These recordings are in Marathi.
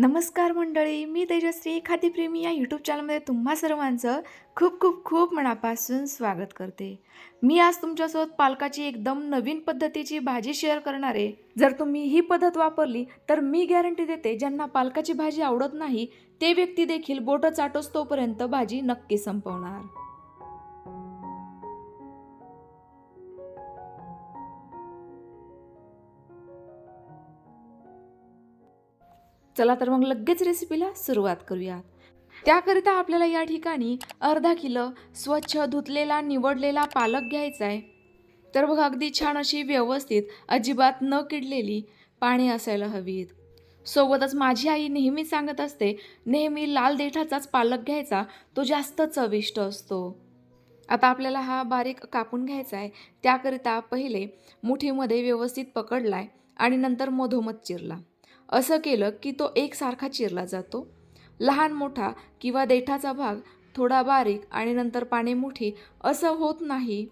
नमस्कार मंडळी मी तेजश्री खाद्यप्रेमी या यूट्यूब चॅनलमध्ये तुम्हा सर्वांचं खूप खूप खूप मनापासून स्वागत करते. मी आज तुमच्यासोबत पालकाची एकदम नवीन पद्धतीची भाजी शेअर करणार आहे. जर तुम्ही ही पद्धत वापरली तर मी गॅरंटी देते ज्यांना पालकाची भाजी आवडत नाही ते व्यक्ती देखील बोटं चाटोस तोपर्यंत भाजी नक्की संपवणार. चला तर मग लगेच रेसिपीला सुरुवात करूयात त्याकरिता आपल्याला या ठिकाणी अर्धा किलो स्वच्छ धुतलेला निवडलेला पालक घ्यायचा आहे तर बघा अगदी छान अशी व्यवस्थित अजिबात न किडलेली पाणी असायला हवीत. सोबतच माझी आई नेहमी सांगत असते नेहमी लाल देठाचाच पालक घ्यायचा तो जास्त चविष्ट असतो. आता आपल्याला हा बारीक कापून घ्यायचा आहे त्याकरिता पहिले मुठीमध्ये व्यवस्थित पकडलाय आणि नंतर मधोमध चिरला. असं केलं की तो एकसारखा चिरला जातो. लहान मोठा किंवा देठाचा भाग थोडा बारीक आणि नंतर पाने मोठी असं होत नाही.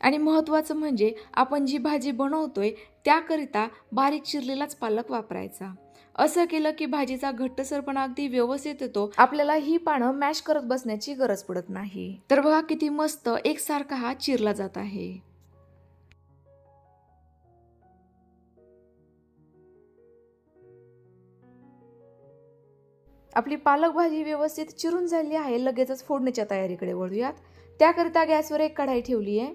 आणि महत्त्वाचं म्हणजे आपण जी भाजी बनवतोय त्याकरिता बारीक चिरलेलाच पालक वापरायचा. असं केलं की भाजीचा घट्टसरपणा अगदी व्यवस्थित येतो. आपल्याला ही पानं मॅश करत बसण्याची गरज पडत नाही. तर बघा किती मस्त एकसारखा हा चिरला जात आहे. आपली पालक भाजी व्यवस्थित चिरून झाली आहे. लगेचच फोडणीच्या तयारीकडे वळूयात. त्याकरिता गॅसवर एक कढाई ठेवली आहे.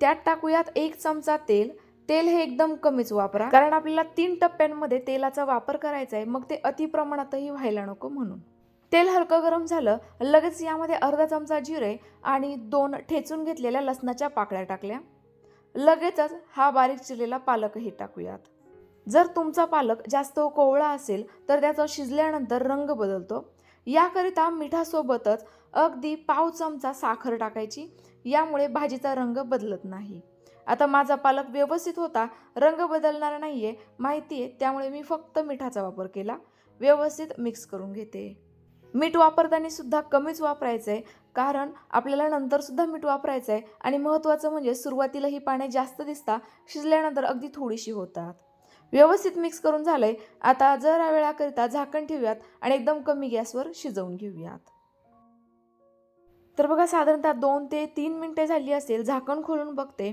त्यात टाकूयात एक चमचा तेल. तेल हे एकदम कमीच वापरा. कारण आपल्याला तीन टप्प्यांमध्ये तेलाचा वापर करायचा आहे मग ते अति प्रमाणातही व्हायला नको म्हणून. तेल हलकं गरम झालं. लगेच यामध्ये अर्धा चमचा जिरे आणि दोन ठेचून घेतलेल्या लसणाच्या पाकळ्या टाकल्या. लगेचच हा बारीक चिरलेला पालकही टाकूयात. जर तुमचा पालक जास्त कोवळा असेल तर त्याचा शिजल्यानंतर रंग बदलतो. याकरिता मिठासोबतच अगदी पाव चमचा साखर टाकायची. यामुळे भाजीचा रंग बदलत नाही. आता माझा पालक व्यवस्थित होता रंग बदलणार नाही आहे माहिती आहे त्यामुळे मी फक्त मिठाचा वापर केला. व्यवस्थित मिक्स करून घेते. मीठ वापरताना सुद्धा कमीच वापरायचं आहे कारण आपल्याला नंतर सुद्धा मीठ वापरायचं आहे आणि महत्त्वाचं म्हणजे सुरुवातीला ही पाणी जास्त दिसता शिजल्यानंतर अगदी थोडीशी होतात. व्यवस्थित मिक्स करून झालं आहे आता जरा वेळाकरिता झाकण ठेवूयात आणि एकदम कमी गॅसवर शिजवून घेऊयात. तर बघा साधारणतः दोन ते तीन मिनटे झाली असेल झाकण खोलून बघते.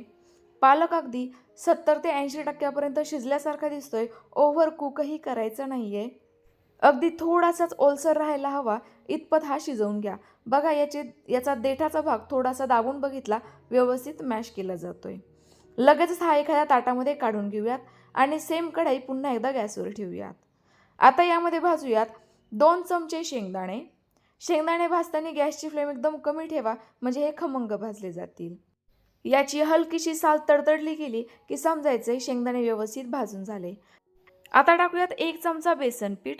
पालक अगदी सत्तर ते ऐंशी टक्क्यापर्यंत शिजल्यासारखा दिसतोय. ओव्हर कुकही करायचं नाही आहे अगदी थोडासाच ओलसर राहायला हवा. इतपत हा शिजवून घ्या. बघा याचे याचा देठाचा भाग थोडासा दाबून बघितला व्यवस्थित मॅश केला जातोय. लगेचच हा एखाद्या ताटामध्ये काढून घेऊयात. आणि सेम कढाई पुन्हा एकदा गॅसवर ठेवूयात. आता यामध्ये भाजूयात दोन चमचे शेंगदाणे. शेंगदाणे भाजताना गॅसची फ्लेम एकदम कमी ठेवा म्हणजे हे खमंग भाजले जातील. याची हलकीशी साल तडतडली गेली की समजायचं शेंगदाणे व्यवस्थित भाजून झाले. आता टाकूयात एक चमचा बेसन पीठ.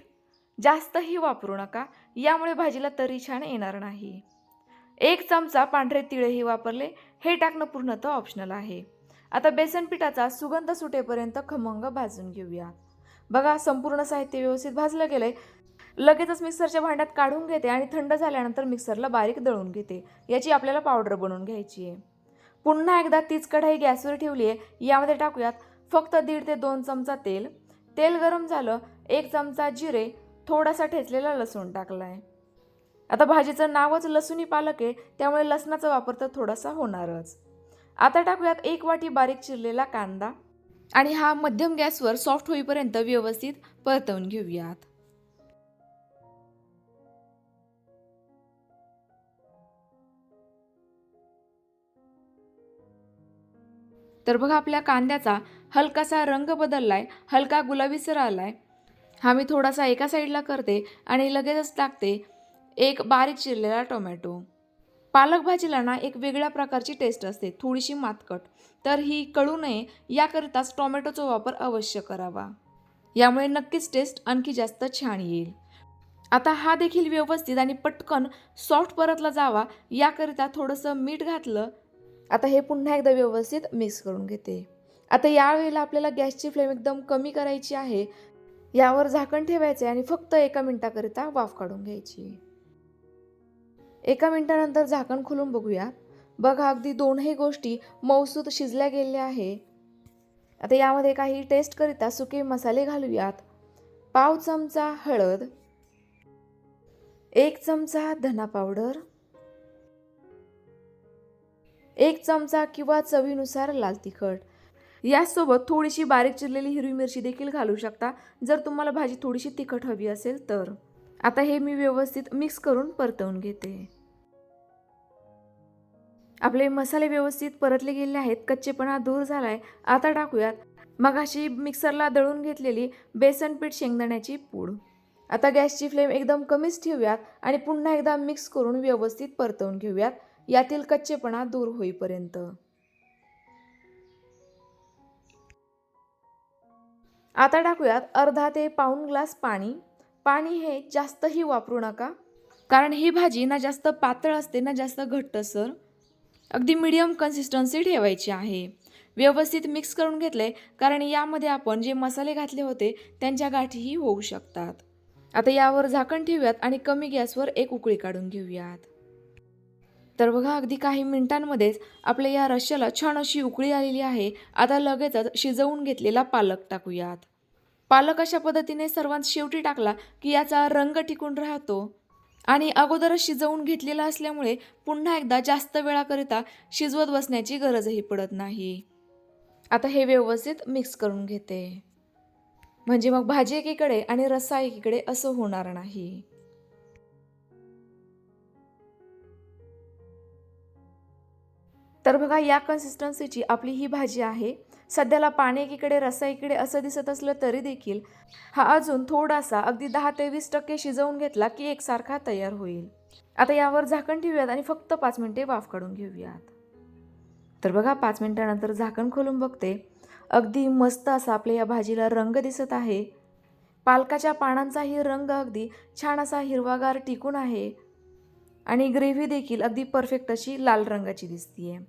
जास्तही वापरू नका यामुळे भाजीला तरी छान येणार नाही. एक चमचा पांढरे तिळही वापरले हे टाकणं पूर्णतः ऑप्शनल आहे. आता बेसन पिठाचा सुगंध सुटेपर्यंत खमंग भाजून घेऊया. बघा संपूर्ण साहित्य व्यवस्थित भाजलं गेलंय. लगेचच मिक्सरच्या भांड्यात काढून घेते आणि थंड झाल्यानंतर मिक्सरला बारीक दळून घेते. याची आपल्याला पावडर बनवून घ्यायची आहे. पुन्हा एकदा तीच कढाई गॅसवर ठेवली आहे. यामध्ये टाकूयात फक्त दीड ते दोन चमचा तेल. तेल गरम झालं एक चमचा जिरे थोडासा ठेचलेला लसूण टाकला आहे आता भाजीचं नावच लसूणी पालक आहे त्यामुळे लसणाचा वापर तर थोडासा होणारच. आता टाकूयात एक वाटी बारीक चिरलेला कांदा. आणि हा मध्यम गॅसवर सॉफ्ट होईपर्यंत व्यवस्थित परतवून घेऊयात. तर बघा आपल्या कांद्याचा हलकासा रंग बदललाय हलका गुलाबीसर आलाय. हा मी थोडासा एका साईडला करते आणि लगेचच टाकते एक बारीक चिरलेला टोमॅटो. पालक भाजीला ना एक वेगळ्या प्रकारची टेस्ट असते थोडीशी मातकट. तर ही कळू नये याकरिताच टोमॅटोचा वापर अवश्य करावा. यामुळे नक्कीच टेस्ट आणखी जास्त छान येईल. आता हा देखील व्यवस्थित आणि पटकन सॉफ्ट परतला जावा याकरिता थोडंसं मीठ घातलं. आता हे पुन्हा एकदा व्यवस्थित मिक्स करून घेते. आता यावेळेला आपल्याला गॅसची फ्लेम एकदम कमी करायची आहे. यावर झाकण ठेवायचे आणि फक्त एका मिनटाकरिता वाफ काढून घ्यायची. एका मिनिटानंतर झाकण खोलून बघूया. बघा अगदी दोनही गोष्टी मौसूद शिजल्या गेल्या आहे. आता यामध्ये काही टेस्टकरिता सुके मसाले घालूयात. पाव चमचा हळद एक चमचा धना पावडर एक चमचा किंवा चवीनुसार लाल तिखट. यासोबत थोडीशी बारीक चिरलेली हिरवी मिरची देखील घालू शकता जर तुम्हाला भाजी थोडीशी तिखट हवी असेल तर. आता हे मी व्यवस्थित मिक्स करून परतवून घेते. आपले मसाले व्यवस्थित परतले गेले आहेत कच्चेपणा दूर झालाय आता टाकूयात. मगाशी मिक्सरला दळून घेतलेली बेसन पीठ शेंगदाण्याची पूड. आता गॅसची फ्लेम एकदम कमीच ठेवूयात आणि पुन्हा एकदा मिक्स करून व्यवस्थित परतवून घेऊयात यातील कच्चेपणा दूर होईपर्यंत. आता टाकूयात अर्धा ते पाऊण ग्लास पाणी. पाणी हे जास्तही वापरू नका कारण ही भाजी ना जास्त पातळ असते ना जास्त घट्टसर अगदी मीडियम कन्सिस्टन्सी ठेवायची आहे. व्यवस्थित मिक्स करून घेतले कारण यामध्ये आपण जे मसाले घातले होते त्यांच्या गाठीही होऊ शकतात. आता यावर झाकण ठेवूयात आणि कमी गॅसवर एक उकळी काढून घेऊयात. तर बघा अगदी काही मिनिटांमध्येच आपल्या या रश्याला छान अशी उकळी आलेली आहे. आता लगेचच शिजवून घेतलेला पालक टाकूयात. पालक अशा पद्धतीने सर्वात शेवटी टाकला की याचा रंग टिकून राहतो. आणि अगोदरच शिजवून घेतलेला असल्यामुळे पुन्हा एकदा जास्त वेळाकरिता शिजवत बसण्याची गरजही पडत नाही. आता हे व्यवस्थित मिक्स करून घेते. म्हणजे मग भाजी एकीकडे आणि रस्सा एकीकडे असं होणार नाही. तर बघा या कन्सिस्टन्सीची आपली ही भाजी आहे. सध्याला पाणी एकीकडे रस्सा इकडे असं दिसत असलं तरी देखील हा अजून थोडासा अगदी दहा ते वीस टक्के शिजवून घेतला की एकसारखा तयार होईल. आता यावर झाकण ठेवूयात आणि फक्त पाच मिनिटे वाफ काढून घेऊयात. तर बघा पाच मिनिटानंतर झाकण खोलून बघते. अगदी मस्त असा आपल्या या भाजीला रंग दिसत आहे. पालकाच्या पानांचाही रंग अगदी छान असा हिरवागार टिकून आहे. आणि ग्रेव्ही देखील अगदी परफेक्ट अशी लाल रंगाची दिसतीये.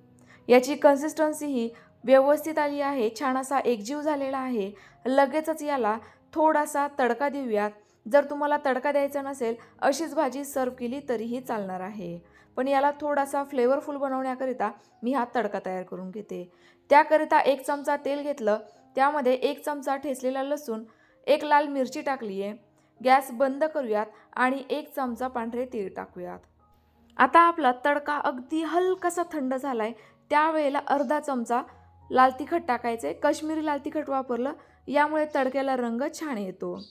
याची कन्सिस्टन्सी ही व्यवस्थित आली आहे छान असा एकजीव झालेला आहे. लगेचच याला थोडासा तडका देऊयात जर तुम्हाला तडका द्यायचा नसेल अशीच भाजी सर्व केली तरीही चालणार आहे. पण याला थोडासा फ्लेवरफुल बनवण्याकरिता मी हा तडका तयार करून घेते. त्याकरिता एक चमचा तेल घेतलं. त्यामध्ये एक चमचा ठेचलेला लसूण एक लाल मिरची टाकली आहे. गॅस बंद करूयात आणि एक चमचा पांढरे तीळ टाकूयात. आता आपला तडका अगदी हलकासा थंड झाला आहे त्यावेळेला अर्धा चमचा लाल तिखट आहे काश्मिरी लाल तिखट वापरलं यामुळे तडक्याला रंग छान येतो.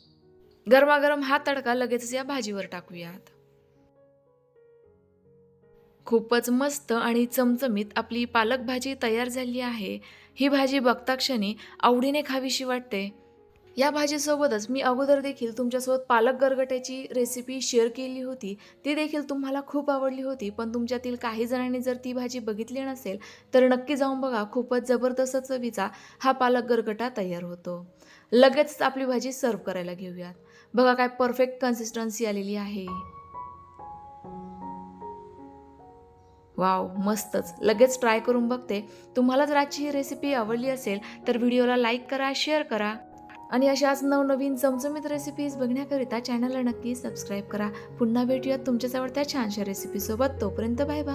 गरमागरम हा तडका लगेचच या भाजीवर टाकूयात. खूपच मस्त आणि चमचमीत आपली पालक भाजी तयार झाली आहे. ही भाजी बघता क्षणी आवडीने खावीशी वाटते. या भाजीसोबतच मी अगोदर देखील तुमच्यासोबत पालक गरगट्याची रेसिपी शेअर केली होती. ती देखील तुम्हाला खूप आवडली होती. पण तुमच्यातील काही जणांनी जर ती भाजी बघितली नसेल तर नक्की जाऊन बघा. खूपच जबरदस्त चवीचा हा पालक गरगटा तयार होतो. लगेच आपली भाजी सर्व करायला घेऊयात. बघा काय परफेक्ट कन्सिस्टन्सी आलेली आहे. वाव मस्तच. लगेच ट्राय करून बघते. तुम्हाला जर आजची ही रेसिपी आवडली असेल तर व्हिडिओला लाईक करा शेअर करा. आणि अशाच नवनवीन चमचमीत रेसिपीज बघण्याकरिता चॅनलला नक्की सबस्क्राईब करा. पुन्हा भेटूयात तुमच्याच आवडत्या छानशा रेसिपीसोबत तोपर्यंत बाय बाय